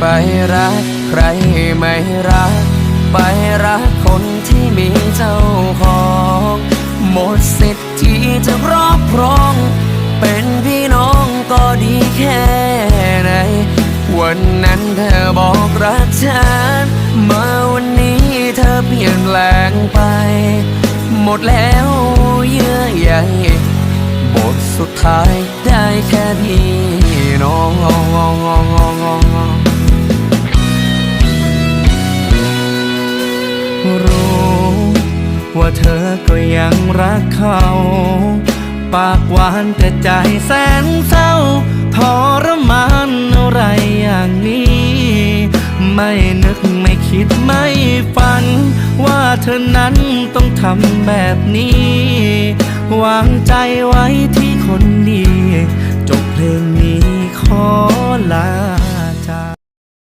ไปรักใครไม่รัก ไปรักคนที่มีเจ้าของ หมดสิทธิ์ที่จะครอบครอง เป็นพี่น้องก็ดีแค่ไหน วันนั้นเธอบอกรักฉันมาวันนี้เธอเปลี่ยนแปลงไป หมดแล้วเยื่อใยบทสุดท้ายได้แค่พี่น้อง รู้ ว่าเธอก็ยังรักเขา ปากหวานแต่ใจแสนเศร้าทรมานอะไรอย่างนี้ ไม่นึกไม่คิดไม่ฝัน ว่าเธอนั้นต้องทำแบบนี้ วางใจไว้ที่คนดี จบเพลงนี้ขอลา